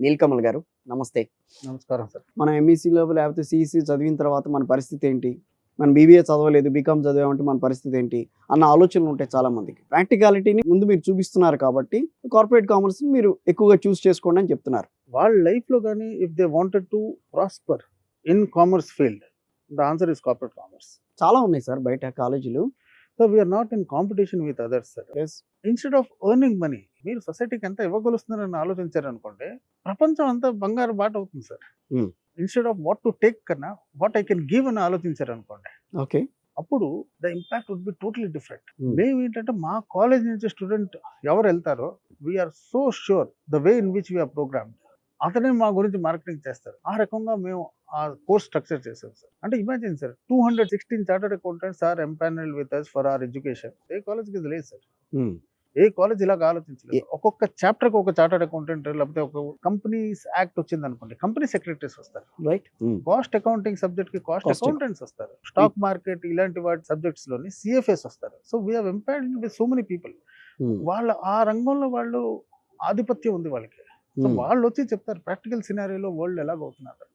నీలకమల్ గారు. నమస్తే. నమస్కారం సార్. మనం ఎంఈసీలో లేకపోతే సిఈసీ చదివిన తర్వాత మన పరిస్థితి ఏంటి? మనం బీబీఏ చదవలేదు బీకామ్ చదివామంటే మన పరిస్థితి ఏంటి? అన్న ఆలోచనలు ఉంటాయి చాలా మందికి. ప్రాక్టికాలిటీని ముందు మీరు చూపిస్తున్నారు కాబట్టి కార్పొరేట్ కామర్స్ మీరు ఎక్కువగా చూస్ చేసుకోండి అని చెప్తున్నారు. వాళ్ళ లైఫ్లో కానీ if they wanted to prosper in commerce field the answer is corporate commerce చాలా ఉన్నాయి సార్ బయట కాలేజీలు. So we are not in competition with others sir instead of earning money మీరు సొసైటీకి ఎంత ఇవ్వగలుస్తున్నారని ఆలోచించారు అనుకోండి ప్రపంచం అంతా బంగారు బాట అవుతుంది sir. Instead of what to take కన్నా వాట్ ఐ కెన్ గివ్ అని ఆలోచించారు అనుకోండి ఓకే అప్పుడు the impact would be totally different. మేము ఏంటంటే మా కాలేజ్ నుంచి స్టూడెంట్ ఎవరు వెళ్తారో we are so sure the way in which we are program అతనే మా గురించి మార్కెటింగ్ చేస్తారు. ఆ రకంగా మేము ఆ కోర్స్ స్ట్రక్చర్ చేసాం సార్. అంటే imagine sir two hundred sixteen chartered accountants are empanel with us for our education ఏ కాలేజ్కి ఇది లేదు సార్. ఏ కాలేజ్ ఇలాగ ఆలోచించలేదు. ఒక్కొక్క చాప్టర్కి ఒక చార్టర్డ్ అకౌంటెంట్ లేకపోతే ఒక కంపెనీస్ యాక్ట్ వచ్చింది అనుకోండి కంపెనీ సెక్రటరీస్ వస్తారు రైట్ కాస్ట్ అకౌంటింగ్ సబ్జెక్ట్కి కాస్ట్ అకౌంటెంట్స్ వస్తారు. స్టాక్ మార్కెట్ ఇలాంటి వాటి సబ్జెక్ట్స్లోని సిఎఫ్ఎస్ వస్తారు. So we are impaired with so many people వాళ్ళ ఆ రంగంలో వాళ్ళు ఆధిపత్యం ఉంది వాళ్ళకి. సో వాళ్ళు వచ్చి చెప్తారు ప్రాక్టికల్ సినారియోలో వరల్డ్ ఎలాగ అవుతున్నారు